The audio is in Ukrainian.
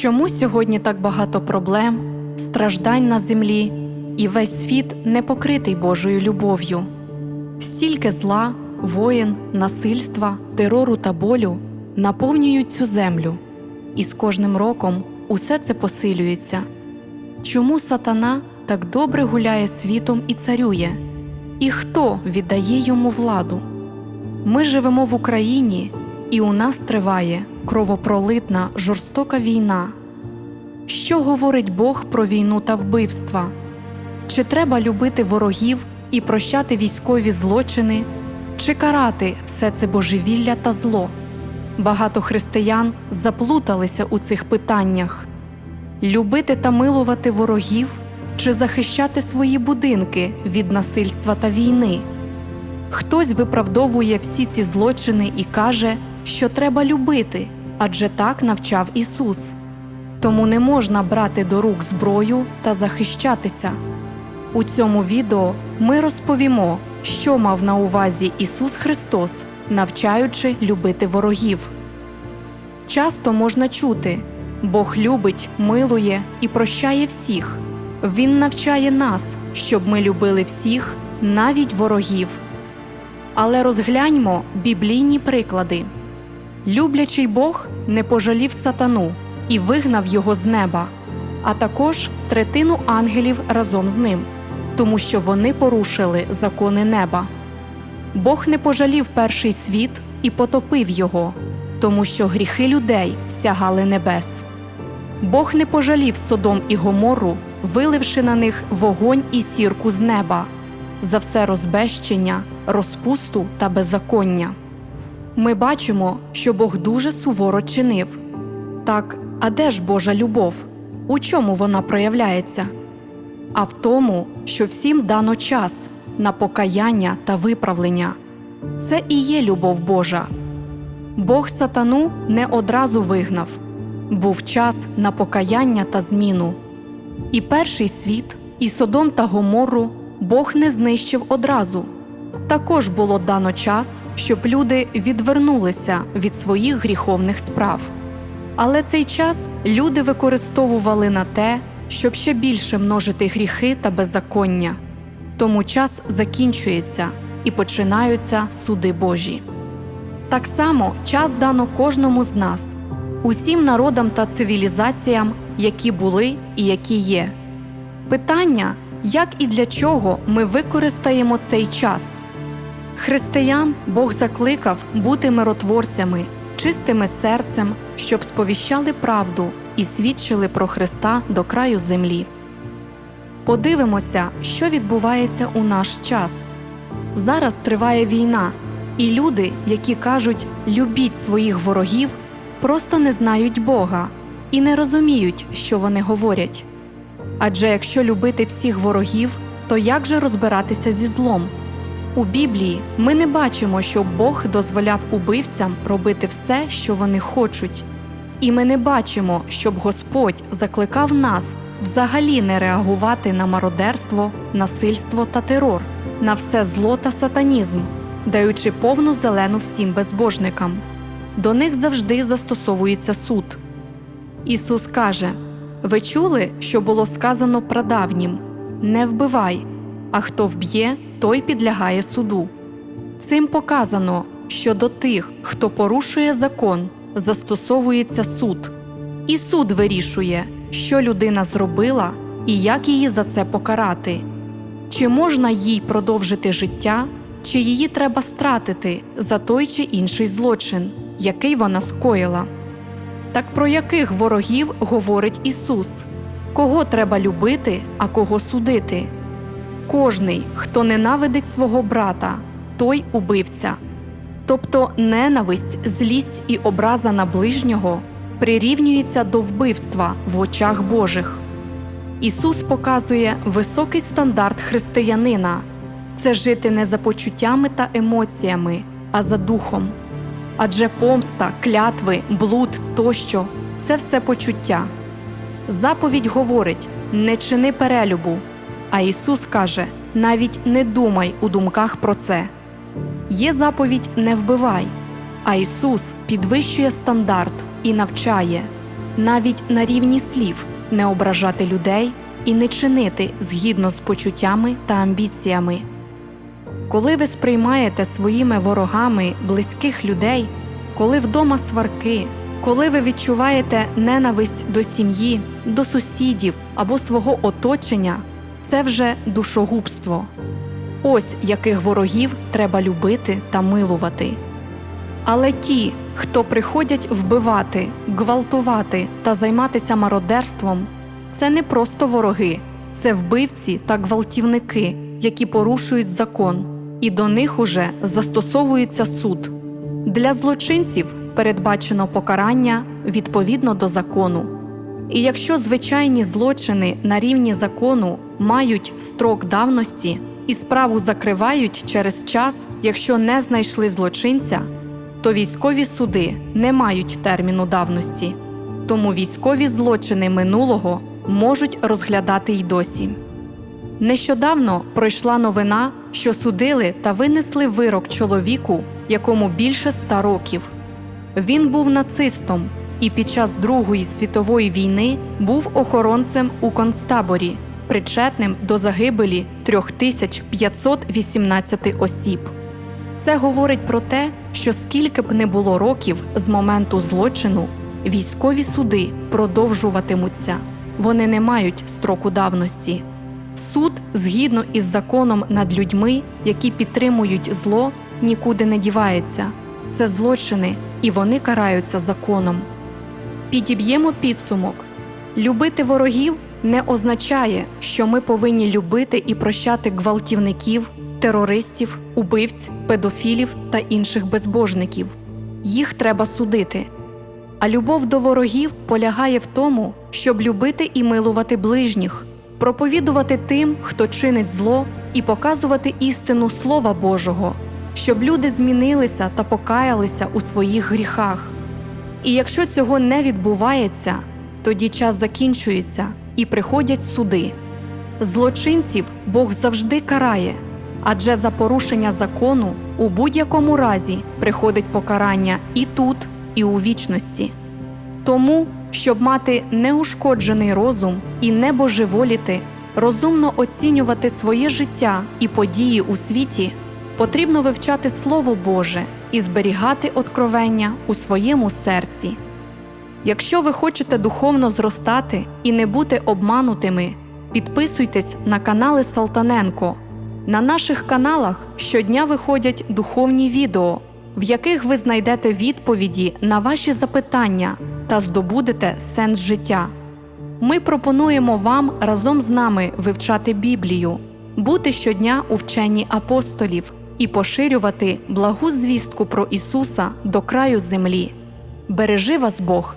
Чому сьогодні так багато проблем, страждань на землі, і весь світ не покритий Божою любов'ю? Стільки зла, воїн, насильства, терору та болю наповнюють цю землю, і з кожним роком усе це посилюється. Чому сатана так добре гуляє світом і царює? І хто віддає йому владу? Ми живемо в Україні, і у нас триває кровопролитна жорстока війна. Що говорить Бог про війну та вбивства? Чи треба любити ворогів і прощати військові злочини, чи карати все це божевілля та зло? Багато християн заплуталися у цих питаннях любити та милувати ворогів чи захищати свої будинки від насильства та війни. Хтось виправдовує всі ці злочини і каже, що треба любити, адже так навчав Ісус. Тому не можна брати до рук зброю та захищатися. У цьому відео ми розповімо, що мав на увазі Ісус Христос, навчаючи любити ворогів. Часто можна чути Бог любить, милує і прощає всіх. Він навчає нас, щоб ми любили всіх, навіть ворогів. Але розгляньмо біблійні приклади. Люблячий Бог не пожалів сатану і вигнав його з неба, а також третину ангелів разом з ним, тому що вони порушили закони неба. Бог не пожалів перший світ і потопив його, тому що гріхи людей сягали небес. Бог не пожалів Содом і Гомору, виливши на них вогонь і сірку з неба за все розбещення, розпусту та беззаконня. Ми бачимо, що Бог дуже суворо чинив. Так, а де ж Божа любов? У чому вона проявляється? А в тому, що всім дано час на покаяння та виправлення. Це і є любов Божа. Бог сатану не одразу вигнав, був час на покаяння та зміну. І перший світ, і Содом та Гоморру Бог не знищив одразу. Також було дано час, щоб люди відвернулися від своїх гріховних справ. Але цей час люди використовували на те, щоб ще більше множити гріхи та беззаконня. Тому час закінчується і починаються суди Божі. Так само час дано кожному з нас, усім народам та цивілізаціям, які були і які є. Питання, як і для чого ми використаємо цей час. Християн Бог закликав бути миротворцями, чистими серцем, щоб сповіщали правду і свідчили про Христа до краю землі. Подивимося, що відбувається у наш час. Зараз триває війна, і люди, які кажуть любіть своїх ворогів, просто не знають Бога і не розуміють, що вони говорять. Адже якщо любити всіх ворогів, то як же розбиратися зі злом? У Біблії ми не бачимо, що Бог дозволяв убивцям робити все, що вони хочуть, і ми не бачимо, щоб Господь закликав нас взагалі не реагувати на мародерство, насильство та терор, на все зло та сатанізм, даючи повну зелену всім безбожникам. До них завжди застосовується суд. Ісус каже: Ви чули, що було сказано прадавнім не вбивай, а хто вб'є, той підлягає суду. Цим показано, що до тих, хто порушує закон, застосовується суд, і суд вирішує, що людина зробила і як її за це покарати, чи можна їй продовжити життя, чи її треба стратити за той чи інший злочин, який вона скоїла. Так про яких ворогів говорить Ісус? Кого треба любити, а кого судити? Кожний, хто ненавидить свого брата, той убивця. Тобто ненависть, злість і образа на ближнього прирівнюється до вбивства в очах Божих. Ісус показує високий стандарт християнина це жити не за почуттями та емоціями, а за духом. Адже помста, клятви, блуд тощо це все почуття. Заповідь говорить не чини перелюбу, а Ісус каже навіть не думай у думках про це. Є заповідь не вбивай, а Ісус підвищує стандарт і навчає навіть на рівні слів не ображати людей і не чинити згідно з почуттями та амбіціями. Коли ви сприймаєте своїми ворогами близьких людей, коли вдома сварки, коли ви відчуваєте ненависть до сім'ї, до сусідів або свого оточення, це вже душогубство. Ось яких ворогів треба любити та милувати. Але ті, хто приходять вбивати, гвалтувати та займатися мародерством, це не просто вороги, це вбивці та гвалтівники, які порушують закон, і до них уже застосовується суд. Для злочинців передбачено покарання відповідно до закону. І якщо звичайні злочини на рівні закону мають строк давності і справу закривають через час, якщо не знайшли злочинця, то військові суди не мають терміну давності, тому військові злочини минулого можуть розглядати й досі. Нещодавно пройшла новина, що судили та винесли вирок чоловіку, якому більше ста років. Він був нацистом і під час Другої світової війни був охоронцем у концтаборі, причетним до загибелі 3518 осіб. Це говорить про те, що скільки б не було років з моменту злочину, військові суди продовжуватимуться, вони не мають строку давності. Суд, згідно із законом над людьми, які підтримують зло, нікуди не дівається. Це злочини, і вони караються законом. Підіб'ємо підсумок. Любити ворогів не означає, що ми повинні любити і прощати гвалтівників, терористів, убивць, педофілів та інших безбожників. Їх треба судити. А любов до ворогів полягає в тому, щоб любити і милувати ближніх, проповідувати тим, хто чинить зло, і показувати істину Слова Божого, щоб люди змінилися та покаялися у своїх гріхах. І якщо цього не відбувається, тоді час закінчується і приходять суди. Злочинців Бог завжди карає, адже за порушення закону у будь-якому разі приходить покарання і тут, і у вічності. Тому, щоб мати неушкоджений розум і не божеволіти, розумно оцінювати своє життя і події у світі, потрібно вивчати Слово Боже і зберігати откровення у своєму серці. Якщо ви хочете духовно зростати і не бути обманутими, підписуйтесь на канали Салтаненко. На наших каналах щодня виходять духовні відео, в яких ви знайдете відповіді на ваші запитання та здобудете сенс життя. Ми пропонуємо вам разом з нами вивчати Біблію, бути щодня у вченні апостолів і поширювати благу звістку про Ісуса до краю землі. Бережи вас Бог